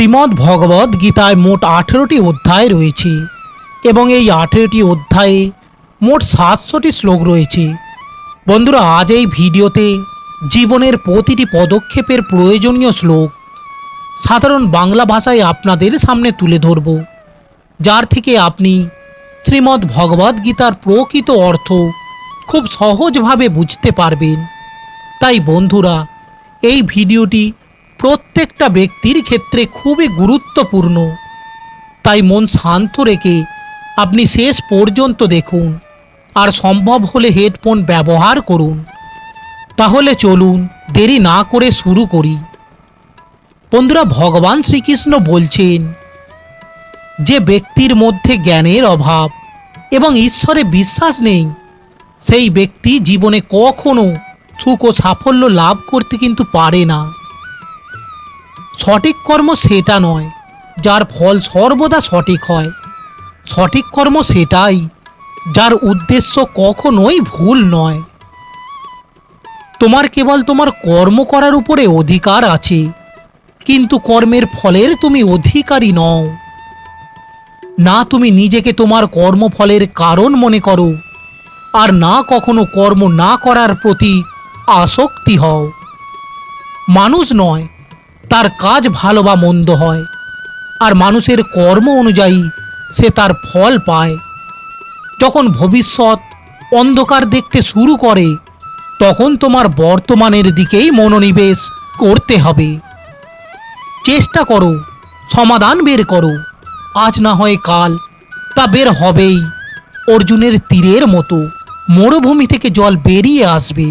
শ্রীমদ্ ভগবদ্ গীতায় মোট আঠেরোটি অধ্যায় রয়েছে এবং এই আঠেরোটি অধ্যায়ে মোট সাতশোটি শ্লোক রয়েছে। বন্ধুরা, আজ এই ভিডিওতে জীবনের প্রতিটি পদক্ষেপের প্রয়োজনীয় শ্লোক সাধারণ বাংলা ভাষায় আপনাদের সামনে তুলে ধরব, যার থেকে আপনি শ্রীমদ্ ভগবদ্ গীতার প্রকৃত অর্থ খুব সহজভাবে বুঝতে পারবেন। তাই বন্ধুরা, এই ভিডিওটি প্রত্যেকটা ব্যক্তির ক্ষেত্রে খুবই গুরুত্বপূর্ণ। তাই মন শান্ত রেখে আপনি শেষ পর্যন্ত দেখুন আর সম্ভব হলে হেডফোন ব্যবহার করুন। তাহলে চলুন দেরি না করে শুরু করি। বন্ধুরা, ভগবান শ্রীকৃষ্ণ বলছেন যে ব্যক্তির মধ্যে জ্ঞানের অভাব এবং ঈশ্বরে বিশ্বাস নেই, সেই ব্যক্তি জীবনে কখনো সুখ ও সাফল্য লাভ করতে কিন্তু পারে না। সঠিক কর্ম সেটা নয়, যার ফল সর্বদা সঠিক হয়। সঠিক কর্ম সেটাই, যার উদ্দেশ্য কখনোই ভুল নয়। তোমার কেবল তোমার কর্ম করার উপরে অধিকার আছে, কিন্তু কর্মের ফলের তুমি অধিকারী নও। না তুমি নিজেকে তোমার কর্মফলের কারণ মনে করো, আর না কখনো কর্ম না করার প্রতি আসক্তি হও। মানুষ নয় তার কাজ ভালো বা মন্দ হয়, আর মানুষের কর্ম অনুযায়ী সে তার ফল পায়। যখন ভবিষ্যৎ অন্ধকার দেখতে শুরু করে, তখন তোমার বর্তমানের দিকেই মনোনিবেশ করতে হবে। চেষ্টা করো, সমাধান বের করো, আজ না হয় কাল, তা বের হবেই। অর্জুনের তীরের মতো মরুভূমি থেকে জল বেরিয়ে আসবে।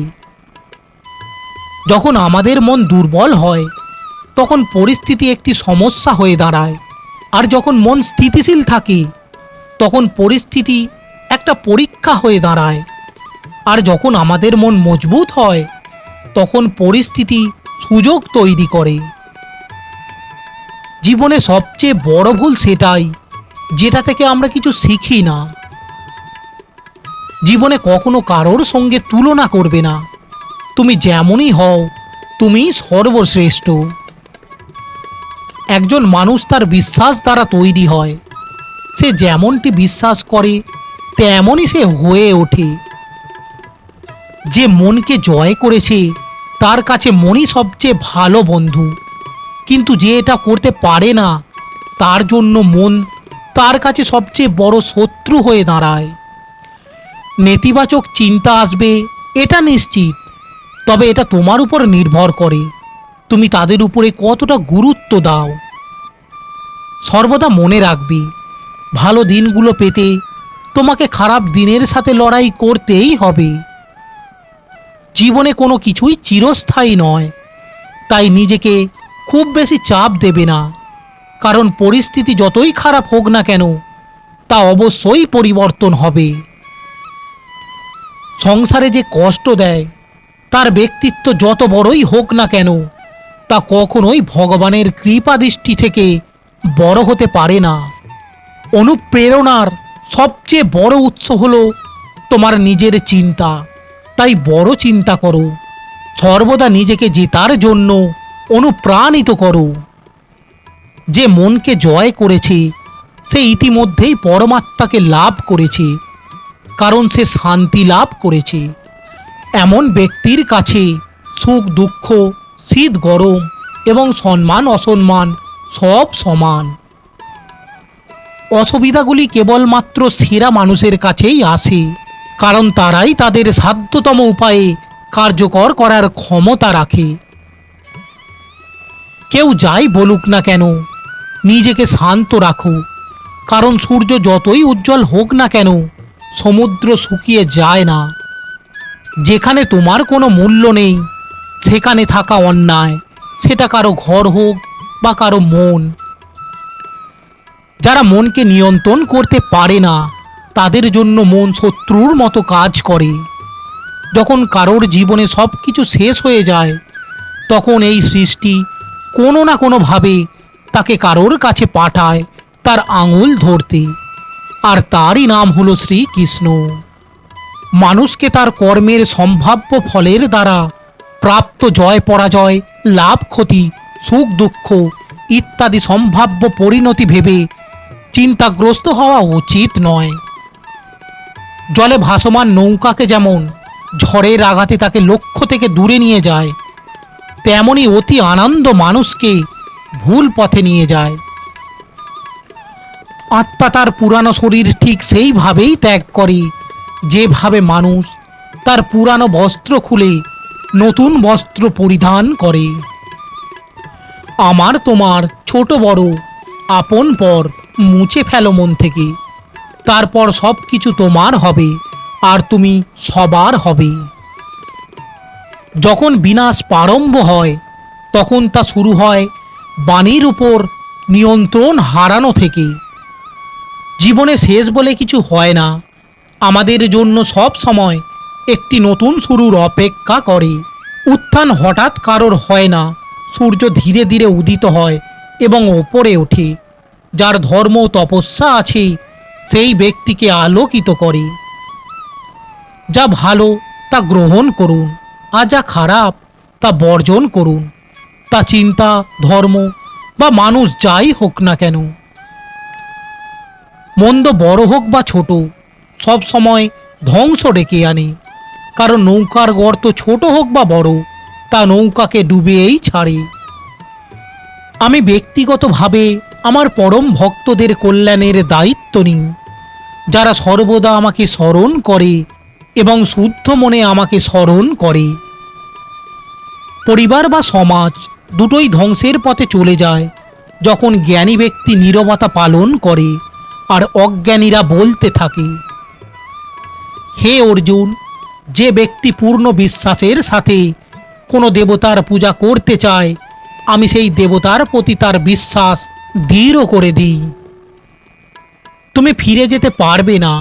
যখন আমাদের মন দুর্বল হয় তখন পরিস্থিতি একটি সমস্যা হয়ে দাঁড়ায়। আর যখন মন স্থিতিশীল থাকে, তখন পরিস্থিতি একটা পরীক্ষা হয়ে দাঁড়ায়। আর যখন আমাদের মন মজবুত হয়, তখন পরিস্থিতি সুযোগ তৈরি করে। জীবনে সবচেয়ে বড় ভুল সেটাই, যেটা থেকে আমরা কিছু শিখি না। জীবনে কখনো কারোর সঙ্গে তুলনা করবে না। তুমি যেমনই হও তুমি সর্বশ্রেষ্ঠ। একজন মানুষ তার বিশ্বাস দ্বারা তৈরি হয়। সে যেমনটি বিশ্বাস করে, তেমনই সে হয়ে ওঠে। যে মনকে জয় করেছে, তার কাছে মনই সবচেয়ে ভালো বন্ধু। কিন্তু যে এটা করতে পারে না, তার জন্য মন তার কাছে সবচেয়ে বড় শত্রু হয়ে দাঁড়ায়। নেতিবাচক চিন্তা আসবে, এটা নিশ্চিত। তবে এটা তোমার উপর নির্ভর করে। তুমি তাদের উপরে কতটা গুরুত্ব দাও? সর্বদা মনে রাখবি, ভালো দিনগুলো পেতে তোমাকে খারাপ দিনের সাথে লড়াই করতেই হবে। জীবনে কোনো কিছুই চিরস্থায়ী নয়, তাই নিজেকে খুব বেশি চাপ দেবে না, কারণ পরিস্থিতি যতই খারাপ হোক না কেন, তা অবশ্যই পরিবর্তন হবে। সংসারে যে কষ্ট দেয়, তার ব্যক্তিত্ব যত বড়ই হোক না কেন তা কখনোই ভগবানের কৃপা দৃষ্টি থেকে বড় হতে পারে না। অনুপ্রেরণার সবচেয়ে বড় উৎস হলো তোমার নিজের চিন্তা। তাই বড় চিন্তা করো। সর্বদা নিজেকে জেতার জন্য অনুপ্রাণিত করো। যে মনকে জয় করেছে, সে ইতিমধ্যেই পরমাত্মাকে লাভ করেছে, কারণ সে শান্তি লাভ করেছে। এমন ব্যক্তির কাছে সুখ, দুঃখ শীত গরম এবং সম্মান অসম্মান সব সমান। অসুবিধাগুলি কেবলমাত্র সেরা মানুষের কাছেই আসে, কারণ তারাই তাদের সাধ্যতম উপায়ে কার্যকর করার ক্ষমতা রাখে। কেউ যাই বলুক না কেন, নিজেকে শান্ত রাখো, কারণ সূর্য যতই উজ্জ্বল হোক না কেন, সমুদ্র শুকিয়ে যায় না। যেখানে তোমার কোনো মূল্য নেই সেখানে থাকা অন্যায়, সেটা কারও ঘর হোক বা কারও মন। যারা মনকে নিয়ন্ত্রণ করতে পারে না, তাদের জন্য মন শত্রুর মতো কাজ করে। যখন কারোর জীবনে সব কিছু শেষ হয়ে যায়, তখন এই সৃষ্টি কোনো না কোনোভাবে তাকে কারোর কাছে পাঠায় তার আঙুল ধরতে। আর তারই নাম হলো শ্রীকৃষ্ণ। মানুষকে তার কর্মের সম্ভাব্য ফলের দ্বারা প্রাপ্ত জয় পরাজয়, লাভ ক্ষতি, সুখ দুঃখ ইত্যাদি সম্ভাব্য পরিণতি ভেবে চিন্তাগ্রস্ত হওয়া উচিত নয়। জলে ভাসমান নৌকাকে যেমন ঝড়ের আঘাতে তাকে লক্ষ্য থেকে দূরে নিয়ে যায়, তেমনি অতি আনন্দ মানুষকে ভুল পথে নিয়ে যায়। আত্মা তার পুরানো শরীর ঠিক সেইভাবেই ত্যাগ করে, যেভাবে মানুষ তার পুরানো বস্ত্র খুলে নতুন বস্ত্র পরিধান করে। আমার তোমার ছোট বড় আপন পর মুছে ফেলো মন থেকে। তারপর সব কিছু তোমার হবে, আর তুমি সবার হবে। যখন বিনাশ প্রারম্ভ হয়, তখন তা শুরু হয় বাণীর উপর নিয়ন্ত্রণ হারানো থেকে। জীবনে শেষ বলে কিছু হয় না। আমাদের জন্য সব সময় একটি নতুন শুরুর অপেক্ষা করে। উত্থান হঠাৎ কারোর হয় না। সূর্য ধীরে ধীরে উদিত হয় এবং ওপরে ওঠে। যার ধর্ম তপস্যা আছে, সেই ব্যক্তিকে আলোকিত করে। যা ভালো, তা গ্রহণ করুন। আর যা খারাপ, তা বর্জন করুন। তা চিন্তা, ধর্ম বা মানুষ যাই হোক না কেন। মন্দ বড় হোক বা ছোট, সব সময় ধ্বংস ডেকে আনে। কারণ নৌকার গর্ত ছোট হোক বা বড়, তা নৌকাকে ডুবিয়েই ছাড়ে। আমি ব্যক্তিগতভাবে আমার পরম ভক্তদের কল্যাণের দায়িত্ব নিই, যারা সর্বদা আমাকে স্মরণ করে এবং শুদ্ধ মনে আমাকে স্মরণ করে। পরিবার বা সমাজ দুটোই ধ্বংসের পথে চলে যায় যখন জ্ঞানী ব্যক্তি নীরবতা পালন করে আর অজ্ঞানীরা বলতে থাকে, হে অর্জুন যে ব্যক্তি পূর্ণ বিশ্বাসের সাথে কোনো দেবতার পূজা করতে চায়, আমি সেই দেবতার প্রতি তার বিশ্বাস দৃঢ় করে দিই। তুমি ফিরে যেতে পারবে না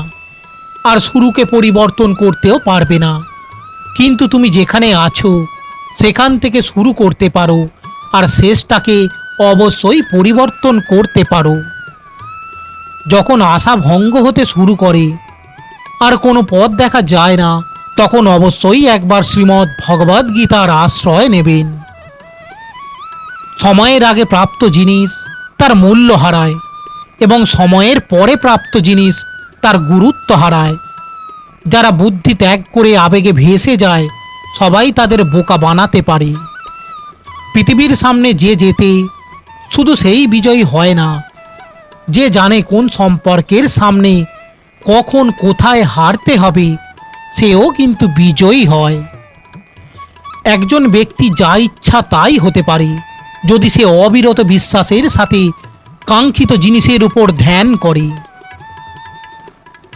আর শুরুকে পরিবর্তন করতেও পারবে না। কিন্তু তুমি যেখানে আছো, সেখান থেকে শুরু করতে পারো আর শেষটাকে অবশ্যই পরিবর্তন করতে পারো। যখন আশা ভঙ্গ হতে শুরু করে, আর কোনো পথ দেখা যায় না তখন অবশ্যই একবার শ্রীমদ্ ভগবদ্ গীতার আশ্রয় নেবেন। সময়ের আগে প্রাপ্ত জিনিস তার মূল্য হারায় এবং সময়ের পরে প্রাপ্ত জিনিস তার গুরুত্ব হারায়। যারা বুদ্ধি ত্যাগ করে আবেগে ভেসে যায়, সবাই তাদের বোকা বানাতে পারে। পৃথিবীর সামনে যে যেতে, শুধু সেই বিজয়ী হয় না, যে জানে কোন সম্পর্কের সামনে কখন কোথায় হারতে হবে সেও কিন্তু বিজয়ী হয়। একজন ব্যক্তি যা ইচ্ছা তাই হতে পারে। যদি সে অবিরত বিশ্বাসের সাথে কাঙ্ক্ষিত জিনিসের উপর ধ্যান করে।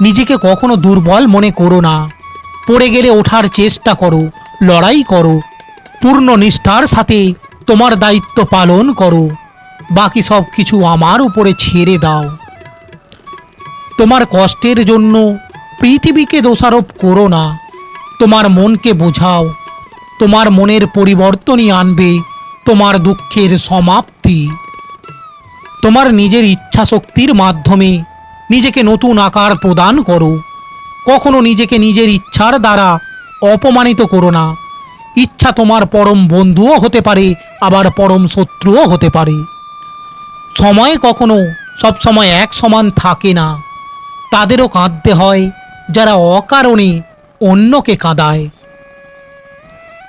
নিজেকে কখনো দুর্বল মনে করো না। পড়ে গেলে ওঠার চেষ্টা করো, লড়াই করো, পূর্ণ নিষ্ঠার সাথে তোমার দায়িত্ব পালন করো। বাকি সব কিছু আমার উপরে ছেড়ে দাও। তোমার কষ্টের জন্য পৃথিবীকে দোষারোপ করো না। তোমার মনকে বোঝাও। তোমার মনের পরিবর্তনই আনবে তোমার দুঃখের সমাপ্তি। তোমার নিজের ইচ্ছা শক্তির মাধ্যমে নিজেকে নতুন আকার প্রদান করো। কখনো নিজেকে নিজের ইচ্ছার দ্বারা অপমানিত করো না। ইচ্ছা তোমার পরম বন্ধুও হতে পারে, আবার পরম শত্রুও হতে পারে। সময় কখনো সবসময় এক সমান থাকে না। তাদেরও কাঁদতে হয় যারা অকারণে অন্যকে কাঁদায়।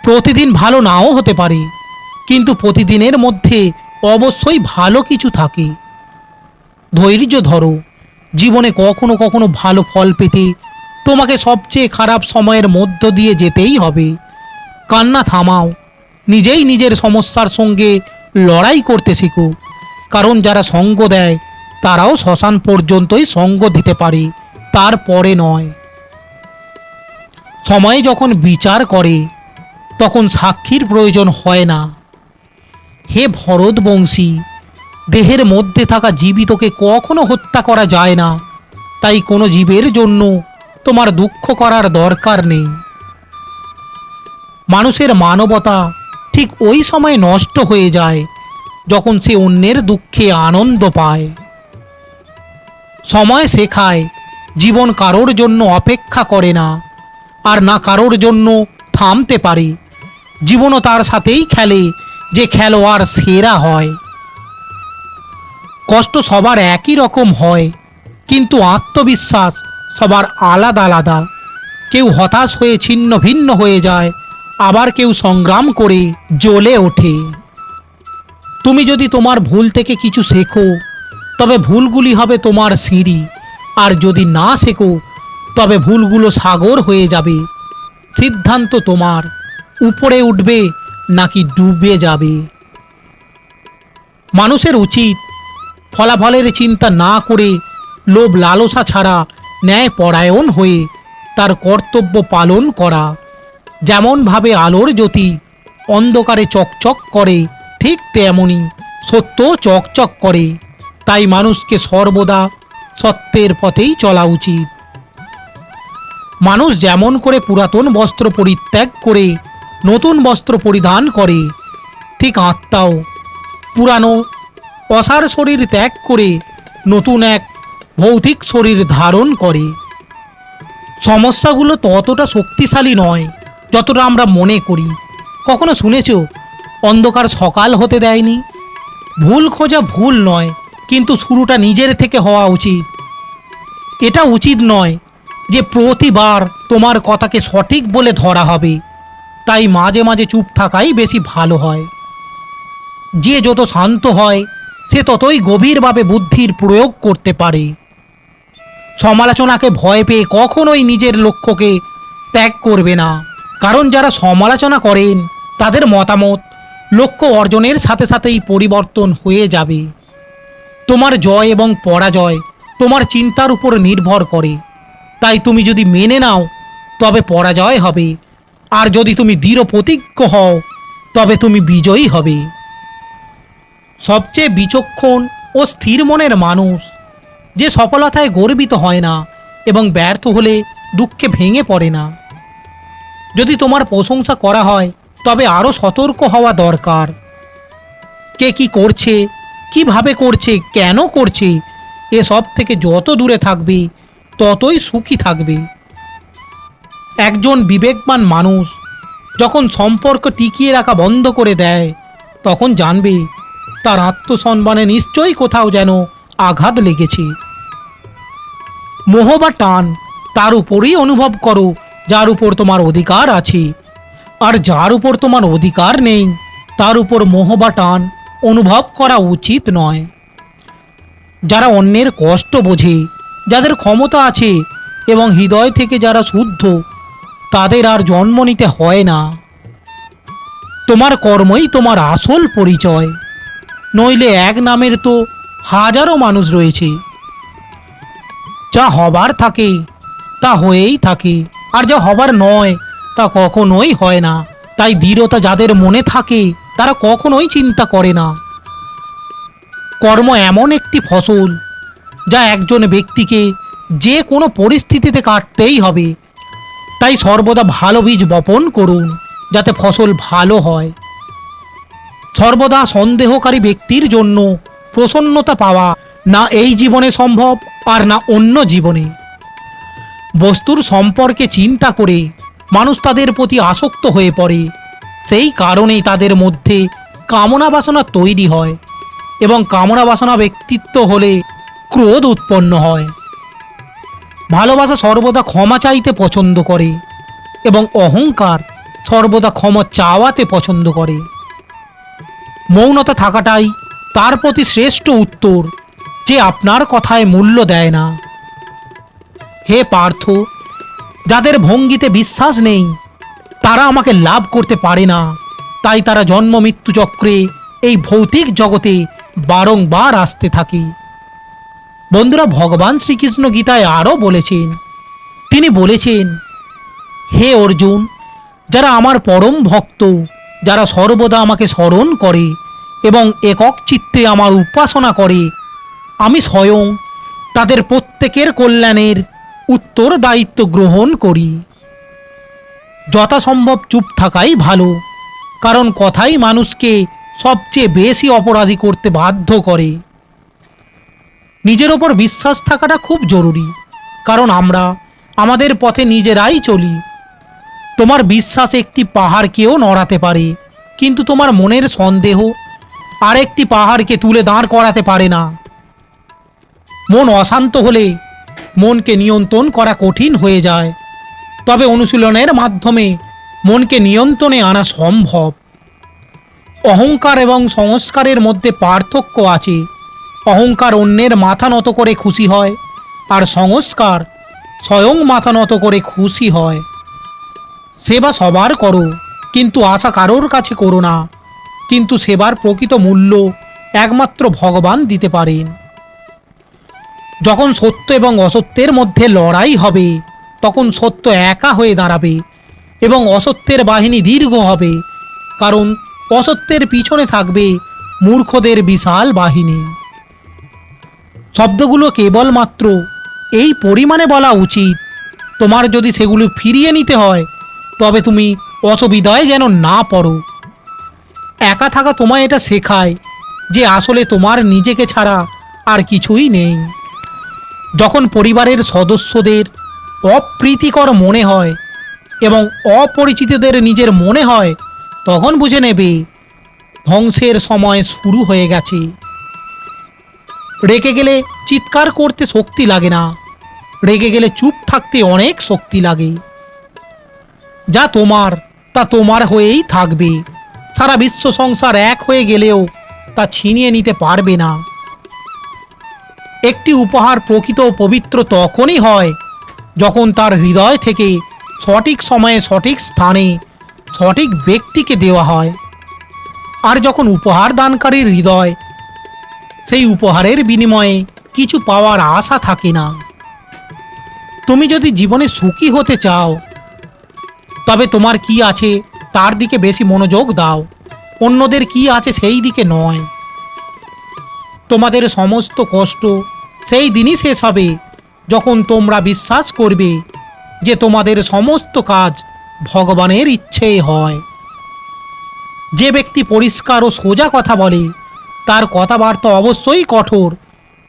প্রতিদিন ভালো নাও হতে পারে, কিন্তু প্রতিদিনের মধ্যে অবশ্যই ভালো কিছু থাকে। ধৈর্য ধরো, জীবনে কখনো কখনো ভালো ফল পেতে তোমাকে সবচেয়ে খারাপ সময়ের মধ্য দিয়ে যেতেই হবে। কান্না থামাও, নিজেই নিজের সমস্যার সঙ্গে লড়াই করতে শিখো, কারণ যারা সঙ্গ দেয়, তারাও শ্মশান পর্যন্তই সঙ্গ দিতে পারে। তারপরে নয়। সময় যখন বিচার করে, তখন সাক্ষীর প্রয়োজন হয় না। হে ভরতবংশী, দেহের মধ্যে থাকা জীবিতকে কখনো হত্যা করা যায় না। তাই কোনো জীবের জন্য তোমার দুঃখ করার দরকার নেই। মানুষের মানবতা ঠিক ওই সময় নষ্ট হয়ে যায়, যখন সে অন্যের দুঃখে আনন্দ পায়। সময় শেখায় জীবন কারোর জন্য অপেক্ষা করে না, আর না কারোর জন্য থামতে পারে। জীবনও তার সাথেই খেলে, যে খেলোয়াড় সেরা হয়। কষ্ট সবার একই রকম হয়, কিন্তু আত্মবিশ্বাস সবার আলাদা আলাদা। কেউ হতাশ হয়ে ছিন্ন ভিন্ন হয়ে যায়, আবার কেউ সংগ্রাম করে জ্বলে ওঠে। তুমি যদি তোমার ভুল থেকে কিছু শেখো, তবে ভুলগুলি হবে তোমার সিঁড়ি। আর যদি না শেখো, তবে ভুলগুলো সাগর হয়ে যাবে। সিদ্ধান্ত তোমার, উপরে উঠবে নাকি ডুবে যাবে। মানুষের উচিত ফলাফলের চিন্তা না করে লোভ লালসা ছাড়া ন্যায় পরায়ণ হয়ে তার কর্তব্য পালন করা। যেমনভাবে আলোর জ্যোতি অন্ধকারে চকচক করে, ঠিক তেমনই সত্য চকচক করে। তাই মানুষকে সর্বদা সত্যের পথেই চলা উচিত। মানুষ যেমন করে পুরাতন বস্ত্র পরিত্যাগ করে, নতুন বস্ত্র পরিধান করে, ঠিক আত্মাও। পুরানো অসার শরীর ত্যাগ করে, নতুন এক ভৌতিক শরীর ধারণ করে। সমস্যাগুলো ততটা শক্তিশালী নয়, যতটা আমরা মনে করি। কখনো শুনেছ, অন্ধকার সকাল হতে দেয়নি? ভুল খোঁজা ভুল নয়, কিন্তু শুরুটা নিজের থেকে হওয়া উচিত। এটা উচিত নয় যে প্রতিবার তোমার কথাকে সঠিক বলে ধরা হবে। তাই মাঝে মাঝে চুপ থাকাই বেশি ভালো হয়। যে যত শান্ত হয়, সে ততই গভীরভাবে বুদ্ধির প্রয়োগ করতে পারে। সমালোচনাকে ভয় পেয়ে কখনোই নিজের লক্ষ্যকে ত্যাগ করবে না। কারণ যারা সমালোচনা করেন, তাদের মতামত, লক্ষ্য অর্জনের সাথে সাথেই পরিবর্তন হয়ে যাবে। তোমার জয় এবং পরাজয় তোমার চিন্তার উপর নির্ভর করে। তাই তুমি যদি মেনে নাও, তবে পরাজয় হবে। আর যদি তুমি দৃঢ় প্রতিজ্ঞ হও, তবে তুমি বিজয়ী হবে। সবচেয়ে বিচক্ষণ ও স্থির মনের মানুষ যে সফলতায় গর্বিত হয় না এবং ব্যর্থ হলে দুঃখে ভেঙে পড়ে না। যদি তোমার প্রশংসা করা হয়, তবে আরও সতর্ক হওয়া দরকার। কে কি করছে, কীভাবে করছে, কেন করছে এসব থেকে যত দূরে থাকবে, ততই সুখী থাকবে। একজন বিবেকবান মানুষ যখন সম্পর্ক টিকিয়ে রাখা বন্ধ করে দেয়, তখন জানবে তার আত্মসম্মানে নিশ্চয়ই কোথাও যেন আঘাত লেগেছে। মোহ বা টান তার উপরেই অনুভব করো, যার উপর তোমার অধিকার আছে। আর যার উপর তোমার অধিকার নেই, তার উপর মোহ বা টান অনুভব করা উচিত নয়। যারা অন্যের কষ্ট বোঝে, যাদের ক্ষমতা আছে এবং হৃদয় থেকে যারা শুদ্ধ, তাদের আর জন্ম নিতে হয় না। তোমার কর্মই তোমার আসল পরিচয়, নইলে এক নামের তো হাজারো মানুষ রয়েছে। যা হবার থাকে, তা হয়েই থাকে, আর যা হবার নয়, তা কখনোই হয় না। তাই দৃঢ়তা যাদের মনে থাকে, তারা কখনোই চিন্তা করে না। কর্ম এমন একটি ফসল যা একজন ব্যক্তিকে যে কোনো পরিস্থিতিতে কাটতেই হবে। তাই সর্বদা ভালো বীজ বপন করুন, যাতে ফসল ভালো হয়। সর্বদা সন্দেহকারী ব্যক্তির জন্য প্রসন্নতা পাওয়া না এই জীবনে সম্ভব, আর না অন্য জীবনে। বস্তুর সম্পর্কে চিন্তা করে মানুষ তাদের প্রতি আসক্ত হয়ে পড়ে। সেই কারণেই তাদের মধ্যে কামনা বাসনা তৈরি হয়। এবং কামনা বাসনা ব্যক্তিত্ব হলে ক্রোধ উৎপন্ন হয়। ভালোবাসা সর্বদা ক্ষমা চাইতে পছন্দ করে এবং অহংকার সর্বদা ক্ষমা চাওয়াতে পছন্দ করে। মৌনতা থাকাটাই তার প্রতি শ্রেষ্ঠ উত্তর, যে আপনার কথায় মূল্য দেয় না। হে পার্থ, যাদের ভঙ্গিতে বিশ্বাস নেই, তারা আমাকে লাভ করতে পারে না। তাই তারা জন্ম মৃত্যু চক্রে এই ভৌতিক জগতে বারংবার আসতে থাকে। বন্ধুরা, ভগবান শ্রীকৃষ্ণ গীতায় আরও বলেছেন, তিনি বলেছেন, হে অর্জুন, যারা আমার পরম ভক্ত, যারা সর্বদা আমাকে স্মরণ করে এবং একক চিত্তে আমার উপাসনা করে, আমি স্বয়ং তাদের প্রত্যেকের কল্যাণের উত্তর দায়িত্ব গ্রহণ করি। যথাসম্ভব চুপ থাকাই ভালো, কারণ কথাই মানুষকে সবচেয়ে বেশি অপরাধী করতে বাধ্য করে। নিজের ওপর বিশ্বাস থাকাটা খুব জরুরি, কারণ আমরা আমাদের পথে নিজেরাই চলি। তোমার বিশ্বাস একটি পাহাড়কেও নড়াতে পারে, কিন্তু তোমার মনের সন্দেহ আরেকটি পাহাড়কে তুলে দাঁড় করাতে পারে না। মন অশান্ত হলে মনকে নিয়ন্ত্রণ করা কঠিন হয়ে যায়, তবে অনুশীলনের মাধ্যমে মনকে নিয়ন্ত্রণে আনা সম্ভব। অহংকার এবং সংস্কারের মধ্যে পার্থক্য আছে। অহংকার অন্যের মাথা নত করে খুশি হয়, আর সংস্কার স্বয়ং মাথা নত করে খুশি হয়। সেবা সবার করো, কিন্তু আশা কারোর কাছে করো না। কিন্তু সেবার প্রকৃত মূল্য একমাত্র ভগবান দিতে পারেন। যখন সত্য এবং অসত্যের মধ্যে লড়াই হবে, তখন সত্য একা হয়ে দাঁড়াবে এবং অসত্যের বাহিনী দীর্ঘ হবে। কারণ অসত্যের পিছনে থাকবে মূর্খদের বিশাল বাহিনী। শব্দগুলো কেবলমাত্র এই পরিমাণে বলা উচিত, তোমার যদি সেগুলো ফিরিয়ে নিতে হয়, তবে তুমি অসুবিধায় যেন না পড়ো। একা থাকা তোমায় এটা শেখায় যে আসলে তোমার নিজেকে ছাড়া আর কিছুই নেই। যখন পরিবারের সদস্যদের অপ্রীতিকর মনে হয় এবং অপরিচিতদের নিজের মনে হয় তখন বুঝে নেবে ধ্বংসের সময় শুরু হয়ে গেছে। রেগে গেলে চিৎকার করতে শক্তি লাগে না। রেগে গেলে চুপ থাকতে অনেক শক্তি লাগে। যা তোমার, তা তোমার হয়েই থাকবে। সারা বিশ্ব সংসার এক হয়ে গেলেও তা ছিনিয়ে নিতে পারবে না। একটি উপহার প্রকৃত পবিত্র তখনই হয় যখন তার হৃদয় থেকে সঠিক সময়ে সঠিক স্থানে সঠিক ব্যক্তিকে দেওয়া হয়। আর যখন উপহার দানকারীর হৃদয়, সেই উপহারের বিনিময়ে কিছু পাওয়ার আশা থাকে না। তুমি যদি জীবনে সুখী হতে চাও, তবে তোমার কি আছে তার দিকে বেশি মনোযোগ দাও, অন্যদের কি আছে সেই দিকে নয়। তোমাদের সমস্ত কষ্ট সেই দিনই শেষ হবে, যখন তোমরা বিশ্বাস করবে যে তোমাদের সমস্ত কাজ ভগবানের ইচ্ছেই হয়। যে ব্যক্তি পরিষ্কার ও সোজা কথা বলে, তার কথাবার্তা অবশ্যই কঠোর,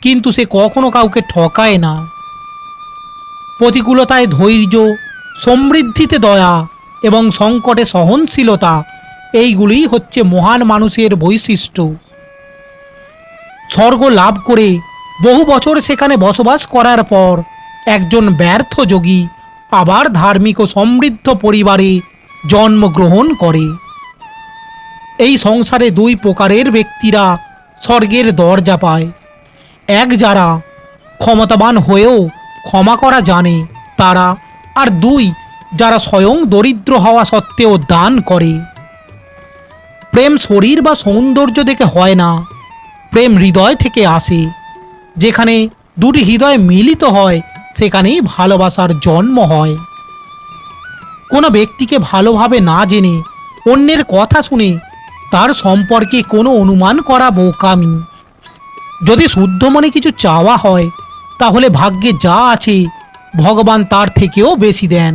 কিন্তু সে কখনো কাউকে ঠকায় না। প্রতিকূলতায় ধৈর্য, সমৃদ্ধিতে দয়া এবং সংকটে সহনশীলতা এইগুলিই হচ্ছে মহান মানুষের বৈশিষ্ট্য। স্বর্গ লাভ করে বহু বছর সেখানে বসবাস করার পর একজন ব্যর্থ যোগী আবার ধার্মিক ও সমৃদ্ধ পরিবারে জন্মগ্রহণ করে। এই সংসারে দুই প্রকারের ব্যক্তিরা স্বর্গের দরজা পায়। এক যারা ক্ষমতাবান হয়েও ক্ষমা করা জানে, তারা, আর দুই যারা স্বয়ং দরিদ্র হওয়া সত্ত্বেও দান করে। প্রেম শরীর বা সৌন্দর্য দেখে হয় না, প্রেম হৃদয় থেকে আসে, যেখানে দুটি হৃদয় মিলিত হয় সেখানেই ভালোবাসার জন্ম হয়। কোনো ব্যক্তিকে ভালোভাবে না জেনে, অন্যের কথা শুনে তার সম্পর্কে কোনো অনুমান করা বোকামি। যদি শুদ্ধ মনে কিছু চাওয়া হয়, তাহলে ভাগ্যে যা আছে ভগবান তার থেকেও বেশি দেন।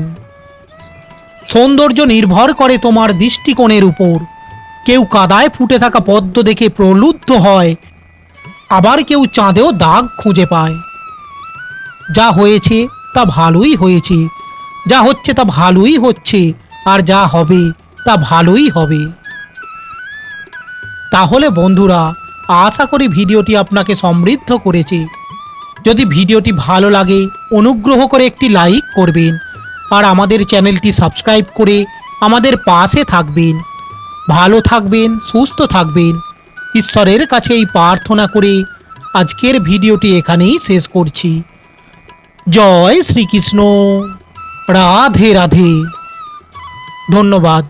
সৌন্দর্য নির্ভর করে তোমার দৃষ্টিকোণের উপর। কেউ কাদায় ফুটে থাকা পদ্ম দেখে প্রলুব্ধ হয়, আবার কেউ চাঁদেও দাগ খুঁজে পায়। যা হয়েছে তা ভালোই হয়েছে। যা হচ্ছে তা ভালোই হচ্ছে, আর যা হবে তা ভালোই হবে। তাহলে বন্ধুরা, আশা করি ভিডিওটি আপনাকে সমৃদ্ধ করেছে। যদি ভিডিওটি ভালো লাগে, অনুগ্রহ করে একটি লাইক করবেন, আর আমাদের চ্যানেলটি সাবস্ক্রাইব করে আমাদের পাশে থাকবেন। ভালো থাকবেন, সুস্থ থাকবেন। ঈশ্বরের কাছে এই প্রার্থনা করে আজকের ভিডিওটি এখানেই শেষ করছি। জয় শ্রীকৃষ্ণ। রাধে রাধে। ধন্যবাদ।